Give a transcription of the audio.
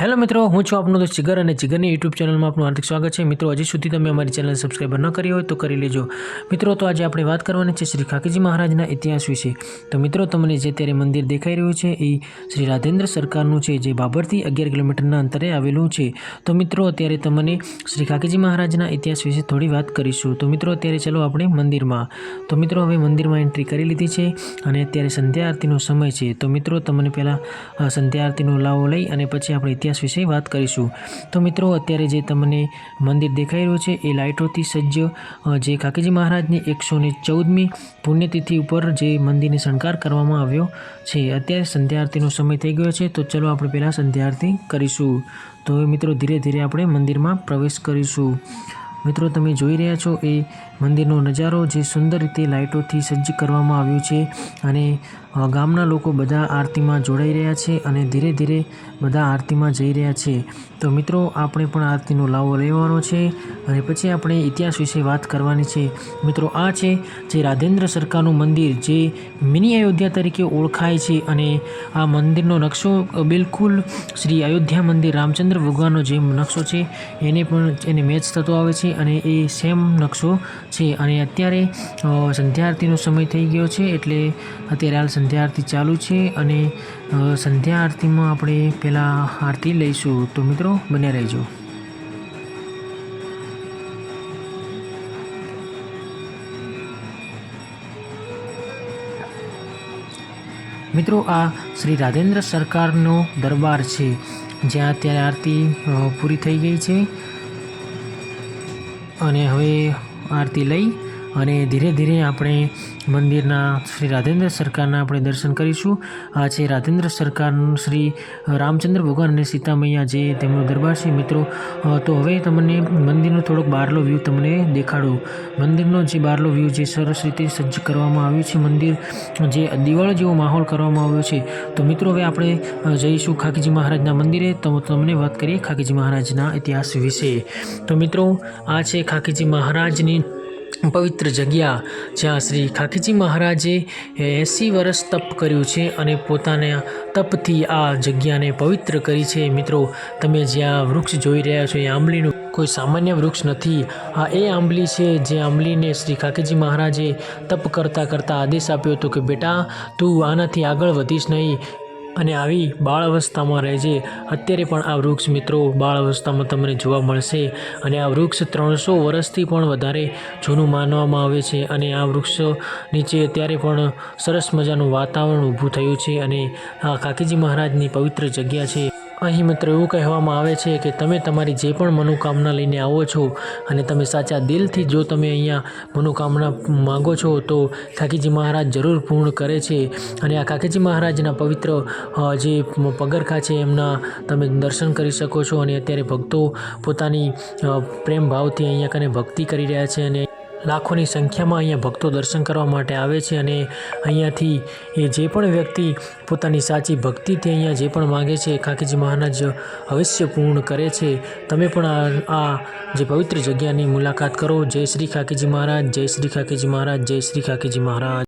Hello મિત્રો, હું છું આપનો દોસ્ત જીગર અને જીગરની યુટ્યુબ ચેનલમાં આપનું હાર્દિક સ્વાગત છે. મિત્રો હજી સુધી તમે અમારી ચેનલ સબસ્ક્રાઈબ ન કરી હોય તો કરી લેજો. મિત્રો, તો આજે આપણે વાત કરવાની છે શ્રી ખાકીજી મહારાજના ઇતિહાસ વિશે. તો મિત્રો, તમને જે ત્યારે મંદિર દેખાઈ રહ્યું છે, એ શ્રી રાધેન્દ્ર સરકારનું છે, જે બાબરથી અગિયાર કિલોમીટરના અંતરે આવેલું છે. તો મિત્રો, અત્યારે તમને શ્રી ખાકીજી મહારાજના ઇતિહાસ વિશે થોડી વાત કરીશું. તો મિત્રો, અત્યારે ચલો આપણે મંદિરમાં. તો મિત્રો, હવે મંદિરમાં એન્ટ્રી કરી લીધી છે અને અત્યારે સંધ્યા આરતીનો સમય છે. તો મિત્રો, તમને પહેલાં સંધ્યા આરતીનો લાવો લઈ અને પછી આપણે ઇતિહાસ વિશે વાત કરીશું. તો મિત્રો, અત્યારે જે તમને મંદિર દેખાઈ રહ્યું છે, એ લાઇટોથી સજ્જ જે કાકીજી મહારાજની એકસો ને ચૌદમી પુણ્યતિથિ ઉપર જે મંદિરને શણગાર કરવામાં આવ્યો છે, અત્યારે સંધ્યા આરતીનો સમય થઈ ગયો છે, તો ચલો આપણે પહેલાં સંધ્યા કરીશું. તો મિત્રો, ધીરે ધીરે આપણે મંદિરમાં પ્રવેશ કરીશું. મિત્રો, તમે જોઈ રહ્યા છો એ મંદિરનો નજારો જે સુંદર રીતે લાઇટોથી સજ્જ કરવામાં આવ્યું છે અને ગામના લોકો બધા આરતીમાં જોડાઈ રહ્યા છે અને ધીરે ધીરે બધા આરતીમાં જઈ રહ્યા છે. તો મિત્રો, આપણે પણ આરતીનો લાવો લેવાનો છે અને પછી આપણે ઇતિહાસ વિશે વાત કરવાની છે. મિત્રો, આ છે જે રાધેન્દ્ર સરકારનું મંદિર જે મિની અયોધ્યા તરીકે ઓળખાય છે અને આ મંદિરનો નકશો બિલકુલ શ્રી અયોધ્યા મંદિર રામચંદ્ર ભગવાનનો જે નકશો છે, એને પણ, એને મેચ થતો આવે છે અને એ સેમ નકશો છે. અને અત્યારે સંધ્યા સમય થઈ ગયો છે એટલે અત્યારે હાલ સંધ્યા આરતી ચાલુ છે અને સંધ્યા આરતીમાં આપણે પહેલાં આરતી લઈશું. તો મિત્રો, બન્યા રહેજો. મિત્રો, આ શ્રી રાધેન્દ્ર સરકારનો દરબાર છે, જ્યાં અત્યારે આરતી પૂરી થઈ ગઈ છે. અને હવે આરતી લઈ અને ધીરે ધીરે આપણે મંદિરના શ્રી રાધેન્દ્ર સરકારના આપણે દર્શન કરીશું. આ છે રાધેન્દ્ર સરકાર શ્રી રામચંદ્ર ભગવાન અને સીતામૈયા જે તેમનો દરબાર છે, મિત્રો. તો હવે તમને મંદિરનો થોડોક બહારલો વ્યૂ તમને દેખાડું. મંદિરનો જે બહારલો વ્યૂ જે સરસ રીતે સજ્જ કરવામાં આવ્યું છે મંદિર, જે દિવાળી જેવો માહોલ કરવામાં આવ્યો છે. તો મિત્રો, હવે આપણે જઈશું ખાકીજી મહારાજના મંદિરે. તો તમને વાત કરીએ ખાકીજી મહારાજના ઇતિહાસ વિશે. તો મિત્રો, આ છે ખાકીજી મહારાજની પવિત્ર જગ્યા જ્યાં શ્રી ખાખીજી મહારાજે એંસી વર્ષ તપ કર્યું છે અને પોતાના તપથી આ જગ્યાને પવિત્ર કરી છે. મિત્રો, તમે જ્યાં વૃક્ષ જોઈ રહ્યા છો એ આંબલીનું કોઈ સામાન્ય વૃક્ષ નથી. આ એ આંબલી છે જે આંબલીને શ્રી ખાખીજી મહારાજે તપ કરતાં કરતાં આદેશ આપ્યો હતો કે, બેટા, તું આનાથી આગળ વધીશ નહીં. અને આવી બાળ અવસ્થામાં રહેજે. અત્યારે પણ આ વૃક્ષ મિત્રો બાળ અવસ્થામાં તમને જોવા મળશે અને આ વૃક્ષ ત્રણસો વર્ષથી પણ વધારે જૂનું માનવામાં આવે છે અને આ વૃક્ષ નીચે અત્યારે પણ સરસ મજાનું વાતાવરણ ઊભું થયું છે અને આ કાકીજી મહારાજની પવિત્ર જગ્યા છે. અહીં મિત્રો એવું કહેવામાં આવે છે કે તમે તમારી જે પણ મનોકામના લઈને આવો છો અને તમે સાચા દિલથી જો તમે અહીંયા મનોકામના માગો છો, તો કાકીજી મહારાજ જરૂર પૂર્ણ કરે છે. અને આ કાકીજી મહારાજના પવિત્ર જે પગરખા છે, એમના તમે દર્શન કરી શકો છો. અને અત્યારે ભક્તો પોતાની પ્રેમ ભાવથી અહીંયા કને ભક્તિ કરી રહ્યા છે અને લાખોની સંખ્યામાં અહીંયા ભક્તો દર્શન કરવા માટે આવે છે અને અહીંયાથી એ જે પણ વ્યક્તિ પોતાની સાચી ભક્તિથી અહીંયા જે પણ માગે છે, કાકીજી મહારાજ અવશ્ય પૂર્ણ કરે છે. તમે પણ આ જે પવિત્ર જગ્યાની મુલાકાત કરો. જય શ્રી કાકીજી મહારાજ, જય શ્રી કાકીજી મહારાજ, જય શ્રી કાકીજી મહારાજ.